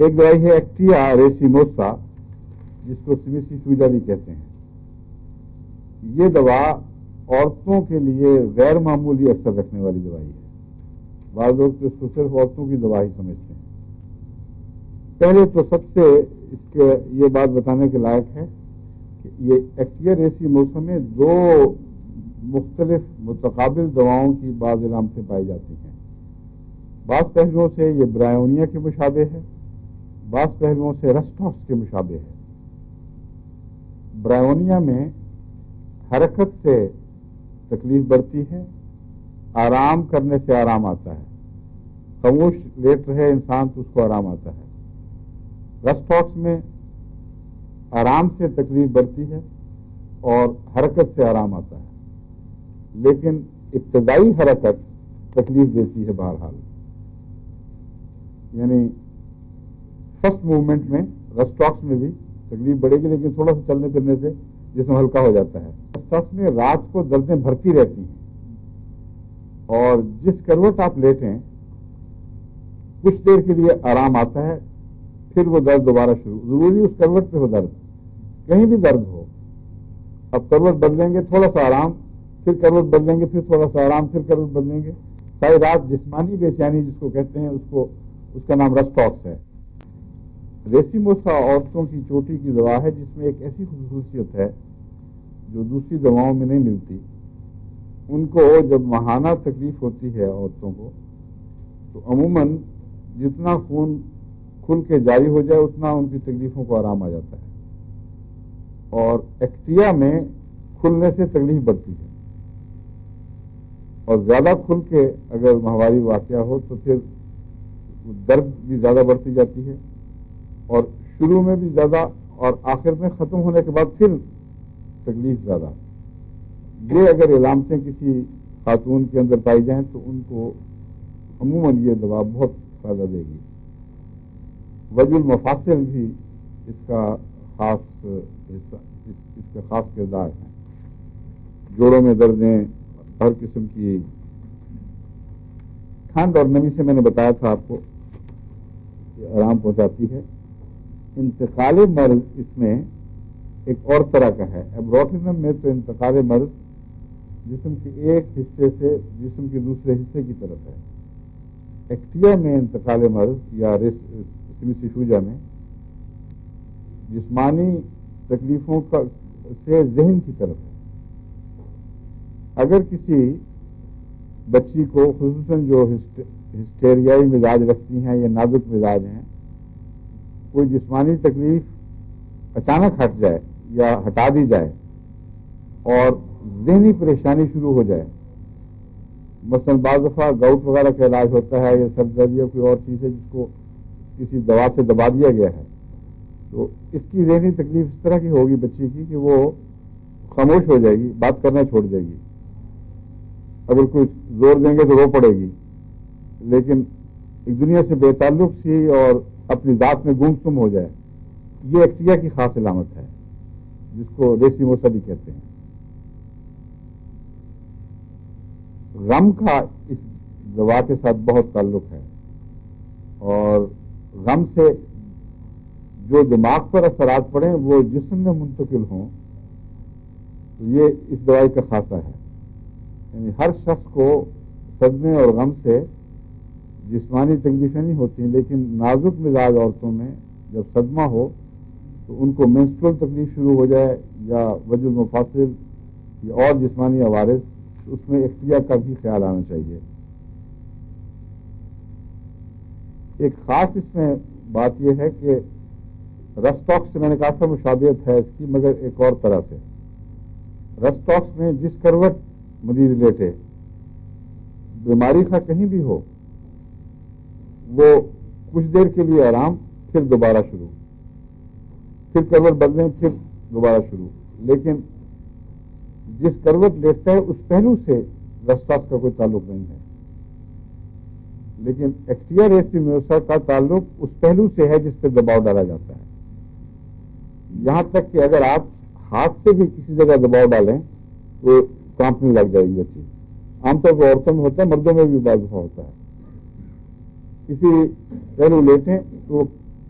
एक दवाई है एक्टिया रेसिमोसा जिसको सिमिसीफूजा भी कहते हैं। ये दवा औरतों के लिए गैर मामूली असर रखने वाली दवाई है। बाद लोग तो इसको सिर्फ़ औरतों की दवा ही समझते हैं। पहले तो सबसे इसके, ये बात बताने के लायक है कि ये एक्टियर ऐसी मौसम में दो मुख्तलिफ़ मुतकबिल दवाओं की बाद इलामतें पाई जाती हैं। बास पहलुओं से ये ब्रायोनिया के मुशाबे है। बास पहलुओं से रस्टॉक्स के मुशाबे है। ब्रायोनिया में हरकत से तकलीफ़ बढ़ती है, आराम करने से आराम आता है। खामोश लेट रहे इंसान तो उसको आराम आता है। रस्टॉक्स में आराम से तकलीफ़ बढ़ती है और हरकत से आराम आता है। लेकिन इब्तदाई हरकत तकलीफ़ देती है बहरहाल। यानी फ़र्स्ट मूवमेंट में रस्टॉक्स में भी तकलीफ़ बढ़ेगी, लेकिन थोड़ा सा चलने फिरने से जिसम हल्का हो जाता है। रस्टॉक्स में रात को दर्दें भरती रहती हैं। और जिस करवट आप लेटें कुछ देर के लिए आराम आता है, फिर वो दर्द दोबारा शुरू। ज़रूरी उस करवट पे हो दर्द। कहीं भी दर्द हो अब करवट बदलेंगे, थोड़ा सा आराम, फिर करवट बदलेंगे, फिर थोड़ा सा आराम, फिर करवट बदलेंगे। सारी रात जिस्मानी बेचैनी जिसको कहते हैं, उसको, उसका नाम रस्टॉक्स है। रेसीमोसा औरतों की चोटी की दवा है, जिसमें एक ऐसी खसूसियत है जो दूसरी दवाओं में नहीं मिलती। उनको जब महाना तकलीफ़ होती है औरतों को तो अमूमन जितना खून खुल के जारी हो जाए, उतना उनकी तकलीफों को आराम आ जाता है। और एक्टिया में खुलने से तकलीफ़ बढ़ती है। और ज़्यादा खुल के अगर महावारी वाक़ हो तो फिर दर्द भी ज़्यादा बढ़ती जाती है। और शुरू में भी ज़्यादा और आखिर में खत्म होने के बाद फिर तकलीफ़ ज़्यादा। ये अगर इलामतें किसी खातून के अंदर पाई जाएँ तो उनको अमूमन ये दवा बहुत फ़ायदा देगी। वजुल मफासिल भी इसका खास हिस्सा इस, इसका खास किरदार है। जोड़ों में दर्दें हर किस्म की। ठंड और नमी से मैंने बताया था आपको आराम पहुंचाती है। इंतकाल मर्ज इसमें एक और तरह का है। अब रोटिनम में तो इंतकाल मर्ज जिसम के एक हिस्से से जिसम के दूसरे हिस्से की तरफ़ है। एक्टिया में इंतकाल मर्ज या सिफूजा में जिस्मानी तकलीफों का, से जहन की तरफ़ है। अगर किसी बच्ची को खसूस जो हिस्टेरियाई मिजाज रखती हैं या नाजुक मिजाज हैं कोई जिस्मानी तकलीफ़ अचानक हट जाए या हटा दी जाए और जहनी परेशानी शुरू हो जाए, मसलन बाज दफ़ा गाउट वगैरह का इलाज होता है या सर दर्द या कोई और चीज़ है जिसको किसी दवा से दबा दिया गया है तो इसकी जहनी तकलीफ़ इस तरह की होगी बच्ची की कि वो खामोश हो जाएगी, बात करना छोड़ देगी। अगर कोई ज़ोर देंगे तो रो पड़ेगी, लेकिन एक दुनिया से बेताल्लुक सी और अपनी जात में गुमसुम हो जाए। ये एक्टिया की खास इलामत है, जिसको रेसी मोसा भी कहते हैं। गम का इस दवा के साथ बहुत ताल्लुक है। और गम से जो दिमाग पर असरात पड़े, वो जिसम में मुंतकिल हों तो ये इस दवाई का खासा है। यानी हर शख्स को सदमे और गम से जिस्मानी तकलीफें नहीं होती, लेकिन नाजुक मिजाज औरतों में जब सदमा हो तो उनको मेंस्ट्रुअल तकलीफ़ शुरू हो जाए या वजुल मुफासिल या और जिस्मानी आवारस तो उसमें इख्तिया का भी ख्याल आना चाहिए। एक खास इसमें बात यह है कि रस्टॉक्स से मैंने कहा था मुशाबियत है इसकी, मगर एक और तरह से। रस्टॉक्स में जिस करवट मरीज़ लेटे, बीमारी का कहीं भी हो वो कुछ देर के लिए आराम, फिर दोबारा शुरू। फिर करवट बदलें, फिर दोबारा शुरू। लेकिन जिस करवट लेटता है, उस पहलू से रस्तास का कोई ताल्लुक नहीं है। लेकिन एक्टियर एस्टिम्योसा का ताल्लुक उस पहलू से है जिस पर दबाव डाला जाता है। यहाँ तक कि अगर आप हाथ से भी किसी जगह दबाव डालें तो कांपने लग जाएगी चीज़। आमतौर पर औरतों में होता है, मर्दों में भी बाजुफा होता है। किसी पहलू लेटें तो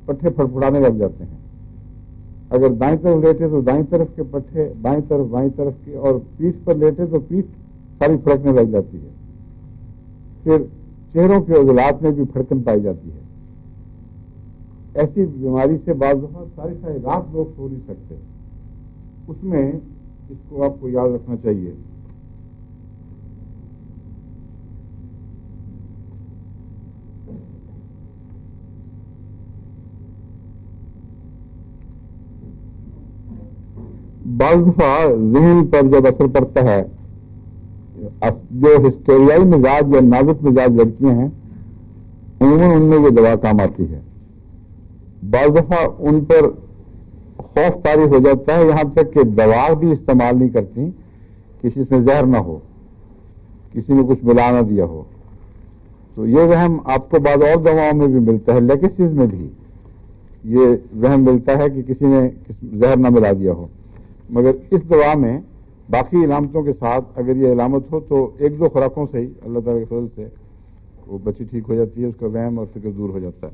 पट्टे फड़फड़ाने लग जाते हैं। अगर दाएँ तरफ़ लेटे तो दाएँ तरफ़ के पट्टे बाएँ तरफ़ बाएँ तरफ़ के, और पीठ पर लेटे तो पीठ सारी फड़कने लग जाती है। फिर चेहरों के उजलात में भी फड़कन पाई जाती है। ऐसी बीमारी से बाद दफ़ा सारी सारी रात लोग सो नहीं सकते। उसमें इसको आपको याद रखना चाहिए बाज दफ़ा जहन पर जब असर पड़ता है जो हिस्टेरियाई मिजाज या नाजुक मिजाज लड़कियाँ हैं उन्होंने उनमें ये दवा काम आती है। बाज दफ़ा उन पर खौफ तारी हो जाता है, यहाँ तक कि दवा भी इस्तेमाल नहीं करती, किसी में जहर ना हो, किसी ने कुछ मिला ना दिया हो। तो ये वहम आपको बाद और दवाओं में भी मिलता है लेकेसिस में भी ये वहम मिलता है कि किसी ने जहर ना मिला दिया हो। मगर इस दवा में बाकी इलामतों के साथ अगर ये इलामत हो तो एक दो खुराकों से ही अल्लाह ताला के फजल से वो बच्ची ठीक हो जाती है, उसका वहम और फ़िक्र दूर हो जाता है।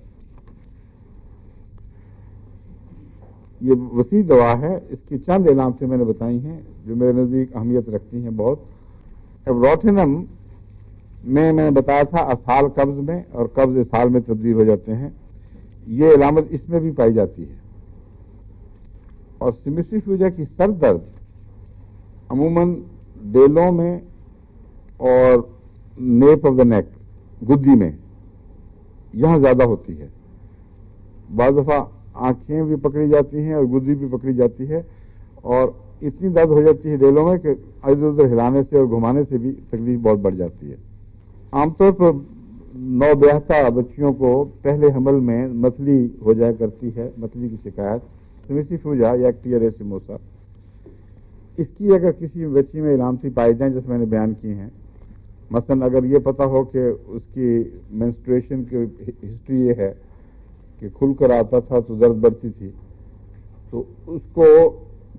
ये वसी दवा है, इसकी चंद इलामतें मैंने बताई हैं, जो मेरे नज़दीक अहमियत रखती हैं बहुत। रोटिनम में मैंने बताया था असाल कब्ज में और कब्ज साल में तब्दील हो जाते हैं। ये इलामत इसमें भी पाई जाती है। और सिमिसिफ्यूजा की सर दर्द अमूमन डेलों में और नेप ऑफ़ द नेक गुद्दी में, यहाँ ज़्यादा होती है। बाज दफ़ा आँखें भी पकड़ी जाती हैं और गुद्दी भी पकड़ी जाती है और इतनी दर्द हो जाती है डेलों में कि इधर उधर हिलाने से और घुमाने से भी तकलीफ़ बहुत बढ़ जाती है। आमतौर पर नौ ब्याहता बच्चियों को पहले हमल में मतली हो जाया करती है मतली की शिकायत। सिमिसिफ्यूजा या एक्टियरेसिमोसा इसकी अगर किसी बच्ची में इलामती पाई जाए जैसे मैंने बयान की हैं, मसलन अगर ये पता हो कि उसकी मेंस्ट्रुएशन की हिस्ट्री ये है, कि खुलकर आता था तो दर्द बढ़ती थी तो उसको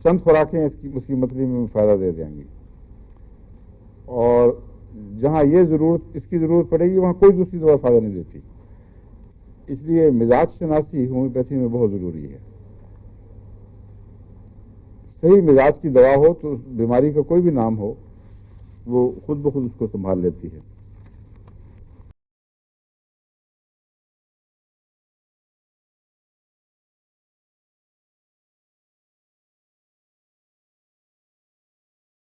चंद खुराकें इसकी, उसकी मतली में फ़ायदा दे देंगी। और जहाँ ये ज़रूरत, इसकी ज़रूरत पड़ेगी, वहाँ कोई दूसरी दवा फ़ायदा नहीं देती। इसलिए मिजाज शनासी होम्योपैथी में बहुत ज़रूरी है। सही मिजाज की दवा हो तो बीमारी का कोई भी नाम हो, वो खुद ब खुद उसको संभाल लेती है।